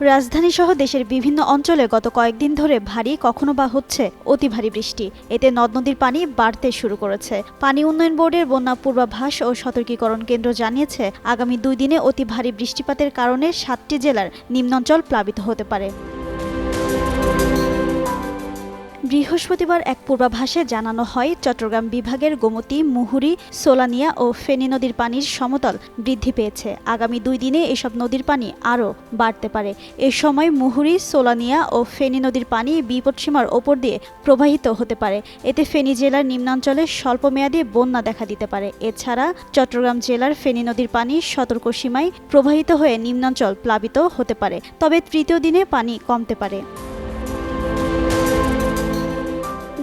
রাজধানী সহ দেশের বিভিন্ন অঞ্চলে গত কয়েকদিন ধরে ভারী, কখনো বা হচ্ছে অতি ভারী বৃষ্টি। এতে নদ নদীর পানি বাড়তে শুরু করেছে। পানি উন্নয়ন বোর্ডের বন্যা পূর্বাভাস ও সতর্কীকরণ কেন্দ্র জানিয়েছে, আগামী দুই দিনে অতি ভারী বৃষ্টিপাতের কারণে সাতটি জেলার নিম্নাঞ্চল প্লাবিত হতে পারে। বৃহস্পতিবার এক পূর্বাভাসে জানানো হয়, চট্টগ্রাম বিভাগের গোমতী, মুহুরী, সোলানিয়া ও ফেনী নদীর পানির সমতল বৃদ্ধি পেয়েছে। আগামী দুই দিনে এসব নদীর পানি আরও বাড়তে পারে। এ সময় মুহুরী, সোলানিয়া ও ফেনী নদীর পানি বিপদসীমার ওপর দিয়ে প্রবাহিত হতে পারে। এতে ফেনী জেলার নিম্নাঞ্চলে স্বল্পমেয়াদী বন্যা দেখা দিতে পারে। এছাড়া চট্টগ্রাম জেলার ফেনী নদীর পানি সতর্ক সীমায় প্রবাহিত হয়ে নিম্নাঞ্চল প্লাবিত হতে পারে। তবে তৃতীয় দিনে পানি কমতে পারে।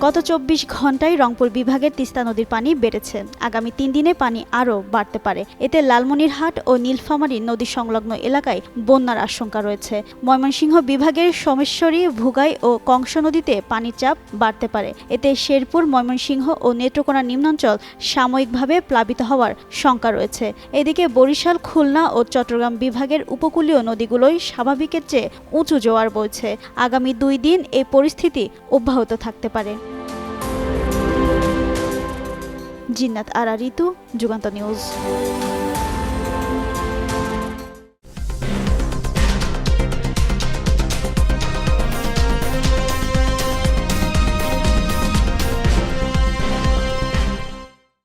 গত চব্বিশ ঘন্টায় রংপুর বিভাগের তিস্তা নদীর পানি বেড়েছে। আগামী তিন দিনে পানি আরও বাড়তে পারে। এতে লালমনিরহাট ও নীলফামারী নদী সংলগ্ন এলাকায় বন্যার আশঙ্কা রয়েছে। ময়মনসিংহ বিভাগের সোমেশ্বরী, ভুগাই ও কংস নদীতে পানির চাপ বাড়তে পারে। এতে শেরপুর, ময়মনসিংহ ও নেত্রকোনা নিম্নাঞ্চল সাময়িকভাবে প্লাবিত হওয়ার শঙ্কা রয়েছে। এদিকে বরিশাল, খুলনা ও চট্টগ্রাম বিভাগের উপকূলীয় নদীগুলোই স্বাভাবিকের চেয়ে উঁচু জোয়ার বইছে। আগামী দুই দিন এই পরিস্থিতি অব্যাহত থাকতে পারে। জিন্নাত আরা ঋতু যুগান্ত নিউজ।